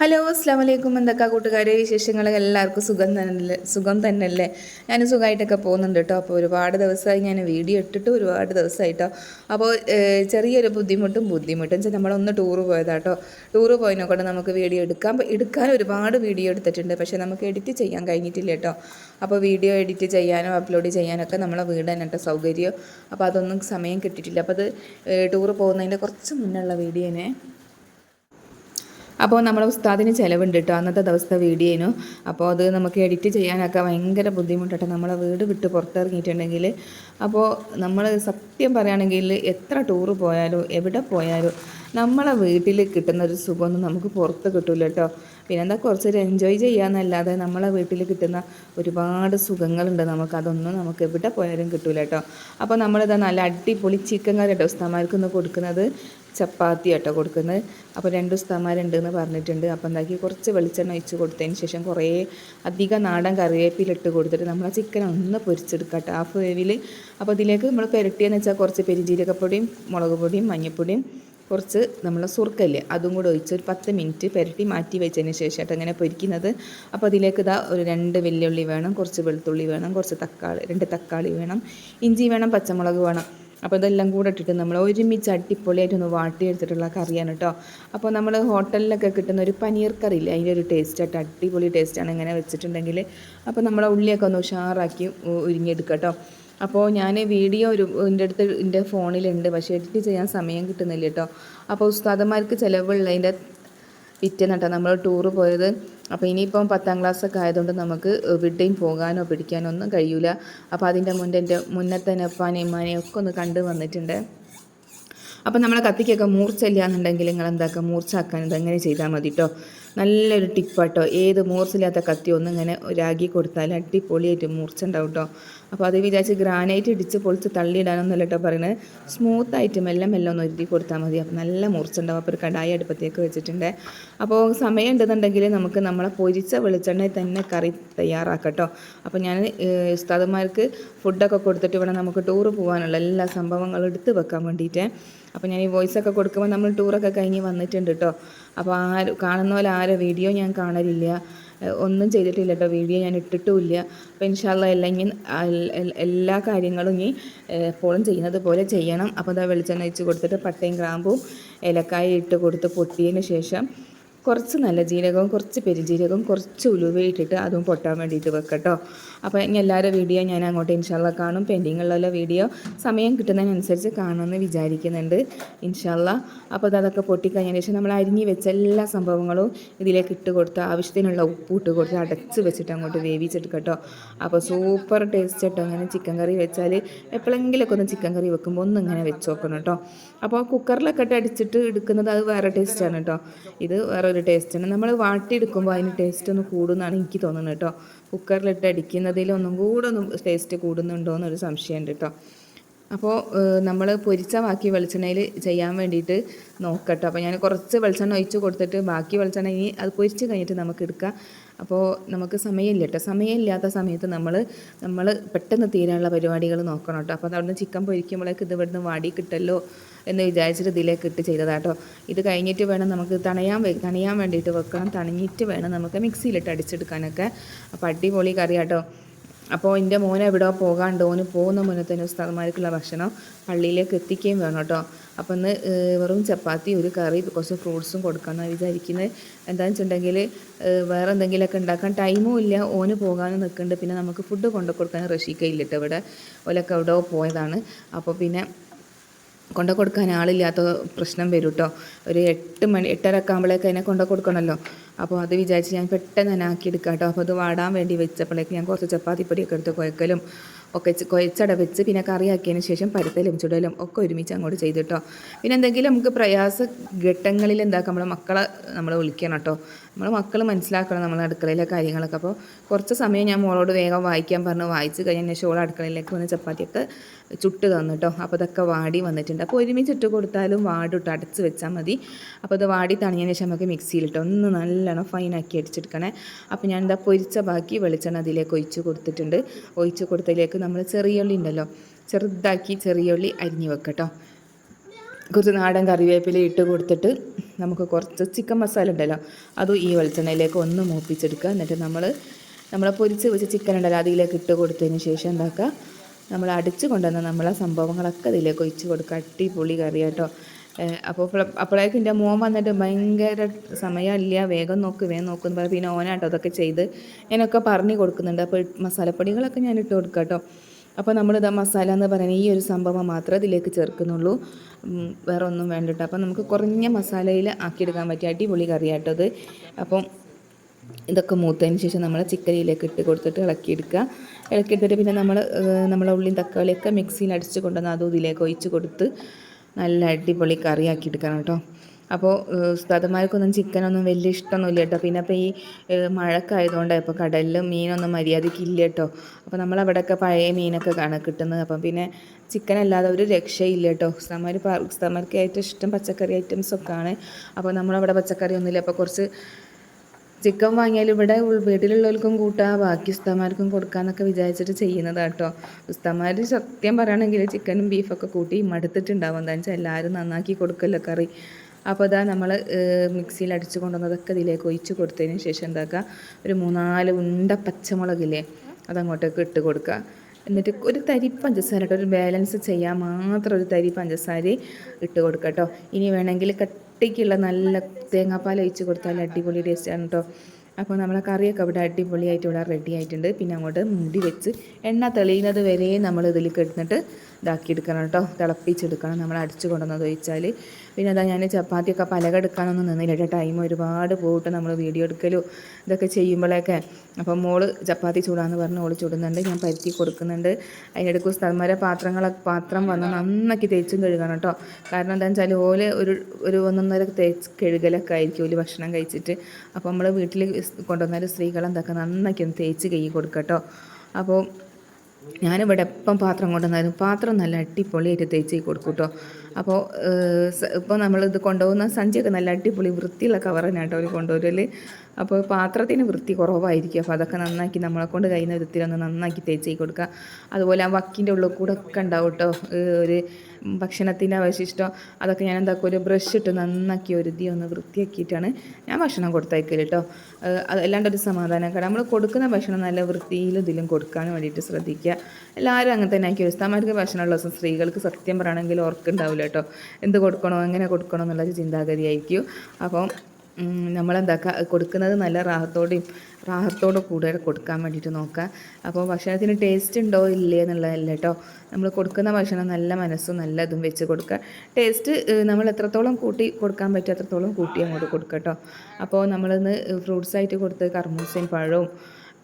Hello അസ്ലാം വലൈക്കും എന്തൊക്കെ കൂട്ടുകാരെ വിശേഷങ്ങൾ എല്ലാവർക്കും സുഖം തന്നെ സുഖം തന്നെയല്ലേ ഞാൻ സുഖമായിട്ടൊക്കെ പോകുന്നുണ്ട് കേട്ടോ. അപ്പോൾ ഒരുപാട് ദിവസമായി ഞാൻ വീഡിയോ ഇട്ടിട്ട് ഒരുപാട് ദിവസമായിട്ടോ. അപ്പോൾ ചെറിയൊരു ബുദ്ധിമുട്ടും ബുദ്ധിമുട്ടും വെച്ചാൽ നമ്മളൊന്ന് ടൂറ് പോയതാട്ടോ ടൂറ് പോയതിനെ കൊണ്ട് നമുക്ക് വീഡിയോ എടുക്കാം എടുക്കാൻ ഒരുപാട് വീഡിയോ എടുത്തിട്ടുണ്ട്. പക്ഷേ നമുക്ക് എഡിറ്റ് ചെയ്യാൻ കഴിഞ്ഞിട്ടില്ല കേട്ടോ. അപ്പോൾ വീഡിയോ എഡിറ്റ് ചെയ്യാനോ അപ്ലോഡ് ചെയ്യാനൊക്കെ നമ്മളെ വീട് തന്നെ കേട്ടോ സൗകര്യം. അപ്പോൾ അതൊന്നും സമയം കിട്ടിയിട്ടില്ല. അപ്പോൾ അത് ടൂറ് പോകുന്നതിന്റെ കുറച്ച് മുന്നുള്ള വീഡിയോനെ അപ്പോൾ നമ്മുടെ ഉസ്താദിന് ചിലവുണ്ട് കേട്ടോ അന്നത്തെ ദിവസത്തെ വീഡിയോയിനു. അപ്പോൾ അത് നമുക്ക് എഡിറ്റ് ചെയ്യാനൊക്കെ ഭയങ്കര ബുദ്ധിമുട്ടാട്ടോ. നമ്മളെ വീട് വിട്ട് പുറത്തിറങ്ങിയിട്ടുണ്ടെങ്കിൽ അപ്പോൾ നമ്മൾ സത്യം പറയുകയാണെങ്കിൽ എത്ര ടൂറ് പോയാലും എവിടെ പോയാലും നമ്മളെ വീട്ടിൽ കിട്ടുന്ന ഒരു സുഖമൊന്നും നമുക്ക് പുറത്ത് കിട്ടില്ല കേട്ടോ പിന്നെന്താ കുറച്ചൊരു എൻജോയ് ചെയ്യാന്നല്ലാതെ നമ്മളെ വീട്ടിൽ കിട്ടുന്ന ഒരുപാട് സുഖങ്ങളുണ്ട്. നമുക്ക് അതൊന്നും നമുക്ക് എവിടെ പോയാലും കിട്ടൂല കേട്ടോ അപ്പോൾ നമ്മളിതാ നല്ല അടിപൊളി ചിക്കൻ കറി കേട്ടോ ഉസ്താമാർക്ക് കൊടുക്കുന്നത്. ചപ്പാത്തി കേട്ടോ കൊടുക്കുന്നത്. അപ്പോൾ രണ്ട് ഉസ്താമാരുണ്ട് എന്ന് പറഞ്ഞിട്ടുണ്ട്. അപ്പോൾ എന്താക്കി കുറച്ച് വെളിച്ചെണ്ണ ഒഴിച്ച് കൊടുത്തതിന് ശേഷം കുറേ അധികം നാടൻ കറിവേപ്പിലിട്ട് കൊടുത്തിട്ട് നമ്മൾ ചിക്കൻ ഒന്ന് പൊരിച്ചെടുക്കാം കേട്ടോ ഹാഫ് വേവിൽ അപ്പോൾ ഇതിലേക്ക് നമ്മൾ പുരട്ടിയെന്ന് വെച്ചാൽ കുറച്ച് പെരിഞ്ജീരകപ്പൊടിയും മുളക് പൊടിയും മഞ്ഞൾപ്പൊടിയും കുറച്ച് നമ്മൾ സുർക്കല്ലേ അതും കൂടെ ഒഴിച്ച് ഒരു പത്ത് മിനിറ്റ് പുരട്ടി മാറ്റി വെച്ചതിന് ശേഷമായിട്ട് അങ്ങനെ പൊരിക്കുന്നത്. അപ്പോൾ അതിലേക്ക് ഇതാ ഒരു രണ്ട് വെല്ലുള്ളി വേണം കുറച്ച് വെളുത്തുള്ളി വേണം കുറച്ച് തക്കാളി രണ്ട് തക്കാളി വേണം ഇഞ്ചി വേണം പച്ചമുളക് വേണം. അപ്പോൾ ഇതെല്ലാം കൂടെ ഇട്ടിട്ട് നമ്മൾ ഒരുമിച്ച് അടിപൊളിയായിട്ടൊന്ന് വാട്ടിയെടുത്തിട്ടുള്ള കറിയാണ് കേട്ടോ അപ്പോൾ നമ്മൾ ഹോട്ടലിലൊക്കെ കിട്ടുന്ന ഒരു പനീർ കറി ഇല്ലേ അതിന്റെ ഒരു ടേസ്റ്റ് ആയിട്ട് അടിപൊളി ടേസ്റ്റാണ് ഇങ്ങനെ വെച്ചിട്ടുണ്ടെങ്കിൽ അപ്പോൾ നമ്മൾ ഉള്ളിയൊക്കെ ഒന്ന് ഉഷാറാക്കി ഉരിഞ്ഞെടുക്കുക കേട്ടോ അപ്പോൾ ഞാൻ വീഡിയോ ഒരു എന്റെ അടുത്ത് എന്റെ ഫോണിലുണ്ട്. പക്ഷേ എഡിറ്റ് ചെയ്യാൻ സമയം കിട്ടുന്നില്ല കേട്ടോ അപ്പോൾ ഉസ്താദന്മാർക്ക് വിറ്റ് കേട്ടോ നമ്മൾ ടൂറ് പോയത്. അപ്പോൾ ഇനിയിപ്പം പത്താം ക്ലാസ്സൊക്കെ ആയതുകൊണ്ട് നമുക്ക് എവിടെയും പോകാനോ പിടിക്കാനോ ഒന്നും കഴിയൂല. അപ്പോൾ അതിന്റെ മുന്നേ എന്റെ മുന്നത്തെ ഉമ്മാനെയും ഒക്കെ ഒന്ന് കണ്ടു വന്നിട്ടുണ്ട്. അപ്പോൾ നമ്മളെ കത്തിക്കൊക്കെ മൂർച്ചയില്ല എന്നുണ്ടെങ്കിൽ നിങ്ങൾ എന്താക്കുക മൂർച്ചാക്കാൻ ഇതെങ്ങനെ ചെയ്താൽ മതി കേട്ടോ നല്ലൊരു ടിപ്പാട്ടോ ഏത് മൂർച്ചില്ലാത്ത കത്തി ഒന്നും ഇങ്ങനെ രാഗി കൊടുത്താൽ അടിപൊളിയായിട്ട് മൂർച്ച ഉണ്ടാവും കേട്ടോ അപ്പോൾ അത് വിചാരിച്ച് ഗ്രാനൈറ്റ് ഇടിച്ച് പൊളിച്ച് തള്ളിയിടാനൊന്നുമല്ല കേട്ടോ പറയുന്നത് സ്മൂത്തായിട്ട് മെല്ലെ മെല്ലെ ഒന്ന് ഒരുക്കി കൊടുത്താൽ മതി. അപ്പോൾ നല്ല മൂർച്ച ഉണ്ടാവും അപ്പോൾ ഒരു കടായി അടുപ്പത്തേക്ക് വെച്ചിട്ടുണ്ട്. അപ്പോൾ സമയം ഉണ്ടെന്നുണ്ടെങ്കിൽ നമുക്ക് നമ്മളെ പൊരിച്ച വെളിച്ചെണ്ണയിൽ തന്നെ കറി തയ്യാറാക്കട്ടോ. അപ്പോൾ ഞാൻ ഉസ്താദന്മാർക്ക് ഫുഡൊക്കെ കൊടുത്തിട്ട് വേണം നമുക്ക് ടൂറ് പോകാനുള്ള എല്ലാ സംഭവങ്ങളും എടുത്ത് വെക്കാൻ വേണ്ടിയിട്ട് അപ്പോൾ ഞാൻ ഈ വോയിസ് ഒക്കെ കൊടുക്കുമ്പോൾ നമ്മൾ ടൂറൊക്കെ കഴിഞ്ഞ് വന്നിട്ടുണ്ട് കേട്ടോ അപ്പോൾ ആരും കാണുന്ന പോലെ ആരും വീഡിയോ ഞാൻ കാണലില്ല. ഒന്നും ചെയ്തിട്ടില്ല കേട്ടോ വീഡിയോ ഞാൻ ഇട്ടിട്ടുമില്ല. അപ്പോൾ ഇൻഷാല്ല അല്ലെങ്കിൽ എല്ലാ കാര്യങ്ങളും ഇനി എപ്പോഴും ചെയ്യുന്നത് പോലെ ചെയ്യണം. അപ്പോൾ അതാ വെളിച്ചെണ്ണ ഒഴിച്ച് കൊടുത്തിട്ട് പട്ടയും ഗ്രാമ്പും ഏലക്കായ ഇട്ട് കൊടുത്ത് പൊട്ടിയതിന് ശേഷം കുറച്ച് നല്ല ജീരകവും കുറച്ച് പെരുജീരകവും കുറച്ച് ഉലുവ ഇട്ടിട്ട് അതും പൊട്ടാൻ വേണ്ടിയിട്ട് വെക്കട്ടോ അപ്പോൾ ഇനി എല്ലാവരുടെ വീഡിയോ ഞാൻ അങ്ങോട്ട് ഇൻഷാല്ല കാണും. പെൻഡിങ്ങുള്ള വീഡിയോ സമയം കിട്ടുന്നതിനനുസരിച്ച് കാണുമെന്ന് വിചാരിക്കുന്നുണ്ട്. ഇൻഷാല്ല അപ്പോൾ അത് അതൊക്കെ പൊട്ടിക്കഴിഞ്ഞതിന് ശേഷം നമ്മൾ അരിഞ്ഞ് വെച്ച എല്ലാ സംഭവങ്ങളും ഇതിലേക്ക് ഇട്ട് കൊടുത്ത് ആവശ്യത്തിനുള്ള ഉപ്പ് ഇട്ട് കൊടുത്ത് അടച്ച് വെച്ചിട്ട് അങ്ങോട്ട് വേവിച്ചെടുക്കട്ടോ അപ്പോൾ സൂപ്പർ ടേസ്റ്റ് കേട്ടോ. അങ്ങനെ ചിക്കൻ കറി വെച്ചാൽ എപ്പോഴെങ്കിലൊക്കെ ഒന്ന് ചിക്കൻ കറി വെക്കുമ്പോൾ ഒന്ന് ഇങ്ങനെ വെച്ച് നോക്കണം കേട്ടോ. അപ്പോൾ കുക്കറിലൊക്കെ ഇട്ട് അടിച്ചിട്ട് എടുക്കുന്നത് അത് വേറെ ടേസ്റ്റാണ് കേട്ടോ. ഇത് വേറെ ഒരു ടേസ്റ്റാണ് നമ്മൾ വാട്ടിയെടുക്കുമ്പോൾ അതിന് ടേസ്റ്റ് ഒന്ന് കൂടുമെന്നാണ് എനിക്ക് തോന്നുന്നത് കേട്ടോ. കുക്കറിലിട്ട് അടിക്കുന്നതിൽ ഒന്നും കൂടെ ഒന്ന് ടേസ്റ്റ് കൂടുന്നുണ്ടോ എന്നൊരു സംശയമുണ്ട് കേട്ടോ. അപ്പോൾ നമ്മൾ പൊരിച്ച ബാക്കി വെളിച്ചെണ്ണയിൽ ചെയ്യാൻ വേണ്ടിയിട്ട് നോക്കട്ടോ. അപ്പോൾ ഞാൻ കുറച്ച് വെളിച്ചെണ്ണ ഒഴിച്ച് കൊടുത്തിട്ട് ബാക്കി വെളിച്ചെണ്ണ ഇനി അത് പൊരിച്ച് കഴിഞ്ഞിട്ട് നമുക്ക് എടുക്കാം. അപ്പോൾ നമുക്ക് സമയമില്ല കേട്ടോ. സമയമില്ലാത്ത സമയത്ത് നമ്മൾ നമ്മൾ പെട്ടെന്ന് തീരാനുള്ള പരിപാടികൾ നോക്കണം കേട്ടോ. അപ്പോൾ അവിടുന്ന് ചിക്കൻ പൊരിക്കുമ്പോഴേക്ക് ഇത് ഇവിടുന്ന് വാടി കിട്ടല്ലോ എന്ന് വിചാരിച്ചിട്ട് ഇതിലേക്ക് ഇട്ട് ചെയ്തതാട്ടോ ഇത് കഴിഞ്ഞിട്ട് വേണം നമുക്ക് തണയാൻ തണിയാൻ വേണ്ടിയിട്ട് വെക്കണം. തണിഞ്ഞിട്ട് വേണം നമുക്ക് മിക്സിയിലിട്ട് അടിച്ചെടുക്കാനൊക്കെ. അപ്പോൾ അടിപൊളി കറി കേട്ടോ അപ്പോൾ എന്റെ മോനെ എവിടെ പോകാണ്ട്? ഓന് പോകുന്ന മുന്നേ തന്നെ ഉസ്താദന്മാർക്കുള്ള ഭക്ഷണം പള്ളിയിലേക്ക് എത്തിക്കുകയും വേണം കേട്ടോ അപ്പോൾ ഇന്ന് വെറും ചപ്പാത്തി ഒരു കറി കുറച്ച് ഫ്രൂട്ട്സും കൊടുക്കാമെന്നാണ് വിചാരിക്കുന്നത് എന്താണെന്ന് വെച്ചിട്ടുണ്ടെങ്കിൽ വേറെ എന്തെങ്കിലുമൊക്കെ ഉണ്ടാക്കാൻ ടൈമും ഇല്ല. ഓന് പോകാനും നിൽക്കുന്നുണ്ട് പിന്നെ നമുക്ക് ഫുഡ് കൊണ്ടു കൊടുക്കാൻ റഷിക്കയില്ലിട്ട് ഇവിടെ. ഓലൊക്കെ എവിടെ പോയതാണ്. അപ്പോൾ പിന്നെ കൊണ്ടു കൊടുക്കാൻ ആളില്ലാത്ത പ്രശ്നം വരും കേട്ടോ ഒരു എട്ട് മണി എട്ടര ഒക്കെ ആകുമ്പോഴേക്ക് അതിനെ കൊണ്ടു കൊടുക്കണമല്ലോ. അപ്പോൾ അത് വിചാരിച്ച് ഞാൻ പെട്ടെന്ന് തന്നെ ആക്കി എടുക്കാം കേട്ടോ. അപ്പോൾ അത് വാടാൻ വേണ്ടി വെച്ചപ്പോഴേക്ക് ഞാൻ കുറച്ച് ചപ്പാത്തി പൊടിയൊക്കെ എടുത്ത് കുഴക്കലും ഒക്കെ കുഴച്ചട വെച്ച് പിന്നെ കറിയാക്കിയതിന് ശേഷം പരുത്തലും ചുടലും ഒക്കെ ഒരുമിച്ച് അങ്ങോട്ട് ചെയ്തിട്ടോ പിന്നെ എന്തെങ്കിലും നമുക്ക് പ്രയാസ ഘട്ടങ്ങളിൽ എന്താക്കാം? നമ്മളെ മക്കളെ നമ്മൾ വിളിക്കണം കേട്ടോ. നമ്മളെ മക്കൾ മനസ്സിലാക്കണം നമ്മളെ അടുക്കളയിലെ കാര്യങ്ങളൊക്കെ. അപ്പോൾ കുറച്ച് സമയം ഞാൻ മോളോട് വേഗം വായിക്കാൻ പറഞ്ഞു. വായിച്ച് കഴിഞ്ഞ ശേഷം ഓൾ അടുക്കളയിലേക്ക് വന്ന് ചപ്പാത്തിയൊക്കെ ചുട്ട് തന്നു കേട്ടോ അപ്പോൾ അതൊക്കെ വാടി വന്നിട്ടുണ്ട്. അപ്പോൾ ഒരുമിച്ച് ഇട്ട് കൊടുത്താലും വാടിട്ട് അടച്ച് വെച്ചാൽ മതി. അപ്പോൾ അത് വാടി തണിഞ്ഞതിന് ശേഷം നമുക്ക് മിക്സിയിലിട്ട് ഒന്ന് നല്ലോണം ഫൈനാക്കി അടിച്ചെടുക്കണേ. അപ്പോൾ ഞാൻ എന്താ പൊരിച്ച ബാക്കി വെളിച്ചെണ്ണ അതിലേക്ക് ഒഴിച്ച് കൊടുത്തിട്ടുണ്ട്. ഒഴിച്ച് കൊടുത്തതിലേക്ക് നമ്മൾ ചെറിയ ഉള്ളി ഉണ്ടല്ലോ ചെറുതാക്കി ചെറിയ ഉള്ളി അരിഞ്ഞ് വെക്കട്ടോ കുറച്ച് നാടൻ കറിവേപ്പില ഇട്ട് കൊടുത്തിട്ട് നമുക്ക് കുറച്ച് ചിക്കൻ മസാല ഉണ്ടല്ലോ അതും ഈ വെളിച്ചെണ്ണയിലേക്ക് ഒന്ന് മൂപ്പിച്ചെടുക്കുക. എന്നിട്ട് നമ്മൾ നമ്മളെ പൊരിച്ച് വെച്ച് ചിക്കൻ ഉണ്ടല്ലോ അതിലേക്ക് ഇട്ട് കൊടുത്തതിന് ശേഷം എന്താക്കുക? നമ്മൾ അടിച്ചു കൊണ്ടുവന്ന നമ്മളെ സംഭവങ്ങളൊക്കെ അതിലേക്ക് ഒഴിച്ച് കൊടുക്കുക. അടിപൊളി കറി കേട്ടോ അപ്പോൾ അപ്പോഴേക്കും എന്റെ മോൻ വന്നിട്ട് ഭയങ്കര സമയമില്ല വേഗം നോക്ക് വേഗം നോക്കുമെന്ന് പറയും. പിന്നെ ഓനാട്ടോ അതൊക്കെ ചെയ്ത് ഞാനൊക്കെ പറഞ്ഞു കൊടുക്കുന്നുണ്ട്. അപ്പോൾ മസാലപ്പൊടികളൊക്കെ ഞാൻ ഇട്ട് കൊടുക്കാം കേട്ടോ അപ്പോൾ നമ്മൾ ഇതാ മസാല എന്ന് പറയുന്നത് ഈ ഒരു സംഭവം മാത്രമേ ഇതിലേക്ക് ചേർക്കുന്നുള്ളൂ. വേറെ ഒന്നും വേണ്ട കേട്ടോ. അപ്പോൾ നമുക്ക് കുറഞ്ഞ മസാലയിൽ ആക്കിയെടുക്കാൻ പറ്റിയ അടിപൊളി കറിയാട്ടത് അപ്പം ഇതൊക്കെ മൂത്തതിന് ശേഷം നമ്മൾ ചിക്കനിയിലേക്ക് ഇട്ട് കൊടുത്തിട്ട് ഇളക്കിയെടുക്കുക. ഇളക്കിയെടുത്തിട്ട് പിന്നെ നമ്മൾ നമ്മളെ ഉള്ളിയും തക്കാളിയൊക്കെ മിക്സിയിൽ അടിച്ച് കൊണ്ടുവന്ന് അതും ഇതിലേക്ക് ഒഴിച്ച് കൊടുത്ത് നല്ല അടിപൊളി കറിയാക്കി എടുക്കണം കേട്ടോ. അപ്പോൾ ഉസ്താദന്മാർക്കൊന്നും ചിക്കനൊന്നും വലിയ ഇഷ്ടമൊന്നുമില്ല കേട്ടോ പിന്നെ ഇപ്പോൾ ഈ മഴക്കായതുകൊണ്ട് ഇപ്പോൾ കടലിൽ മീനൊന്നും മര്യാദയ്ക്ക് ഇല്ല കേട്ടോ അപ്പോൾ നമ്മളവിടെയൊക്കെ പഴയ മീനൊക്കെ കാണാൻ കിട്ടുന്നത്. അപ്പം പിന്നെ ചിക്കൻ അല്ലാതെ ഒരു രക്ഷയില്ല കേട്ടോ ഉസ്താമാർ ഉസ്താമാർക്ക് ഏറ്റവും ഇഷ്ടം പച്ചക്കറി ഐറ്റംസൊക്കെ ആണ് അപ്പോൾ നമ്മളവിടെ പച്ചക്കറി ഒന്നുമില്ല അപ്പോൾ കുറച്ച് ചിക്കൻ വാങ്ങിയാൽ ഇവിടെ വീട്ടിലുള്ളവർക്കും കൂട്ടാ ബാക്കി ഉസ്താമാർക്കും കൊടുക്കാമെന്നൊക്കെ വിചാരിച്ചിട്ട് ചെയ്യുന്നതാണ് കേട്ടോ ഉസ്താമാർ സത്യം പറയുകയാണെങ്കിൽ ചിക്കനും ബീഫൊക്കെ കൂട്ടി മടുത്തിട്ടുണ്ടാവും. എന്താണെന്ന് വെച്ചാൽ എല്ലാവരും നന്നാക്കി കൊടുക്കല്ലോ കറി. അപ്പോൾ ഇതാ നമ്മൾ മിക്സിയിൽ അടിച്ച് കൊണ്ടുവന്നതൊക്കെ ഇതിലേക്ക് ഒഴിച്ച് കൊടുത്തതിന് ശേഷം എന്താക്കുക? ഒരു മൂന്നാൽ ഉണ്ട പച്ചമുളകില്ലേ അതങ്ങോട്ടേക്ക് ഇട്ട് കൊടുക്കുക. എന്നിട്ട് ഒരു തരി പഞ്ചസാര ഒരു ബാലൻസ് ചെയ്യാൻ മാത്രം ഒരു തരി പഞ്ചസാര ഇട്ട് കൊടുക്കുക കേട്ടോ. ഇനി വേണമെങ്കിൽ കട്ടിക്കുള്ള നല്ല തേങ്ങാപ്പാൽ ഒഴിച്ച് കൊടുത്താൽ അടിപൊളി ടേസ്റ്റാണ് കേട്ടോ. അപ്പോൾ നമ്മളെ കറിയൊക്കെ ഇവിടെ അടിപൊളിയായിട്ട് ഇവിടെ റെഡി ആയിട്ടുണ്ട്. പിന്നെ അങ്ങോട്ട് മൂടി വെച്ച് എണ്ണ തെളിയുന്നത് വരെ നമ്മൾ ഇതിൽ കിടന്നിട്ട് ഇതാക്കിയെടുക്കണം കേട്ടോ. തിളപ്പിച്ചെടുക്കണം. നമ്മൾ അടിച്ചു കൊണ്ടുവന്നത് ഒഴിച്ചാൽ പിന്നെ അതാ ഞാൻ ചപ്പാത്തിയൊക്കെ പലകെടുക്കാനൊന്നും നിന്നില്ല. കേട്ടോ ടൈം ഒരുപാട് പോയിട്ട് നമ്മൾ വീഡിയോ എടുക്കലും ഇതൊക്കെ ചെയ്യുമ്പോഴൊക്കെ. അപ്പം മോൾ ചപ്പാത്തി ചൂടാന്ന് പറഞ്ഞ് ഓൾ ചൂടുന്നുണ്ട് ഞാൻ പരുത്തി കൊടുക്കുന്നുണ്ട്. അതിനിടയ്ക്ക് സ്ഥലമാരെ പാത്രങ്ങളൊക്കെ പാത്രം വന്ന് നന്നാക്കി തേച്ചും കഴുകണം കേട്ടോ. കാരണം എന്താണെന്ന് വെച്ചാൽ ഓൽ ഒരു ഒരു ഒന്നൊന്നര തേച്ച് കഴുകലൊക്കെ ആയിരിക്കും ഓൽ ഭക്ഷണം കഴിച്ചിട്ട്. അപ്പോൾ നമ്മൾ വീട്ടിൽ കൊണ്ടുവന്നാൽ സ്ത്രീകൾ എന്തൊക്കെ നന്നാക്കി ഒന്ന് തേച്ച് കഴുകി കൊടുക്കട്ടോ അപ്പോൾ ഞാനിവിടെ എപ്പം പാത്രം കൊണ്ടുവന്നായിരുന്നു? പാത്രം നല്ല അടിപൊളിയായിട്ട് തേച്ച് കൊടുക്കും കേട്ടോ അപ്പോൾ ഇപ്പോൾ നമ്മളിത് കൊണ്ടുപോകുന്ന സഞ്ചിയൊക്കെ നല്ല അടിപൊളി വൃത്തിയുള്ള കവർ തന്നെ കേട്ടോ അവർ കൊണ്ടുവരൽ. അപ്പോൾ പാത്രത്തിന് വൃത്തി കുറവായിരിക്കും. അപ്പോൾ അതൊക്കെ നന്നാക്കി നമ്മളെ കൊണ്ട് കഴിയുന്ന വിധത്തിലൊന്ന് നന്നാക്കി തേച്ച് കൊടുക്കുക. അതുപോലെ ആ വക്കിന്റെ ഉള്ളിൽ കൂടെ ഒക്കെ ഉണ്ടാവും കേട്ടോ ഒരു ഭക്ഷണത്തിന്റെ അവശിഷ്ടം. അതൊക്കെ ഞാൻ എന്താക്കും ഒരു ബ്രഷ് ഇട്ട് നന്നാക്കി ഒരുതി ഒന്ന് വൃത്തിയാക്കിയിട്ടാണ് ഞാൻ ഭക്ഷണം കൊടുത്തയക്കൽ കേട്ടോ അതല്ലാണ്ട് ഒരു സമാധാനമൊക്കെ നമ്മൾ കൊടുക്കുന്ന ഭക്ഷണം നല്ല വൃത്തിയിലും ഇതിലും കൊടുക്കാൻ വേണ്ടിയിട്ട് ശ്രദ്ധിക്കുക. എല്ലാവരും അങ്ങനെ തന്നെ ആക്കി ഉസ്താമാർക്ക് ഭക്ഷണമുള്ള ദിവസം സ്ത്രീകൾക്ക് സത്യം പറയണമെങ്കിൽ ഓർക്കുണ്ടാവില്ല കേട്ടോ. എന്ത് കൊടുക്കണോ എങ്ങനെ കൊടുക്കണോ എന്നുള്ളൊരു ചിന്താഗതിയായിരിക്കും അപ്പം നമ്മളെന്താക്കുക കൊടുക്കുന്നത് നല്ല റാഹത്തോടെയും റാഹത്തോടെ കൂടെ കൊടുക്കാൻ വേണ്ടിയിട്ട് നോക്കുക. അപ്പോൾ ഭക്ഷണത്തിന് ടേസ്റ്റ് ഉണ്ടോ ഇല്ലേ എന്നുള്ളതല്ല കേട്ടോ. നമ്മൾ കൊടുക്കുന്ന ഭക്ഷണം നല്ല മനസ്സും നല്ല ഇതും വെച്ച് കൊടുക്കുക. ടേസ്റ്റ് നമ്മൾ എത്രത്തോളം കൂട്ടി കൊടുക്കാൻ പറ്റും അത്രത്തോളം കൂട്ടി അങ്ങോട്ട് കൊടുക്കുക കേട്ടോ. അപ്പോൾ നമ്മളിന്ന് ഫ്രൂട്ട്സ് ആയിട്ട് കൊടുത്ത് കർമൂസയും പഴവും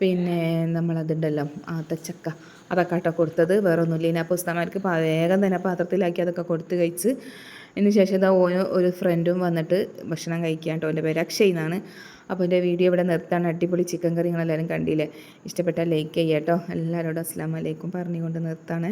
പിന്നെ നമ്മളതുണ്ടല്ലോ ആത്തച്ചക്ക. അതൊക്കെ കേട്ടോ കൊടുത്തത്. വേറെ ഒന്നുമില്ല ഇനി അപ്പോൾ ഉസ്താമാർക്ക് പ- വേഗം തന്നെ പാത്രത്തിലാക്കി അതൊക്കെ കൊടുത്ത് കഴിച്ച് ഇതിന് ശേഷം ഇതാ ഓന് ഒരു ഫ്രണ്ടും വന്നിട്ട് ഭക്ഷണം കഴിക്കാൻ കേട്ടോ എന്റെ പേര് അക്ഷയ് എന്നാണ്. അപ്പോൾ എന്റെ വീഡിയോ ഇവിടെ നിർത്താണ് അടിപൊളി ചിക്കൻ കറി നിങ്ങളെല്ലാവരും കണ്ടില്ലേ? ഇഷ്ടപ്പെട്ടാൽ ലൈക്ക് ചെയ്യാം കേട്ടോ എല്ലാവരോടും അസ്സാം വലൈക്കും പറഞ്ഞുകൊണ്ട് നിർത്താണ്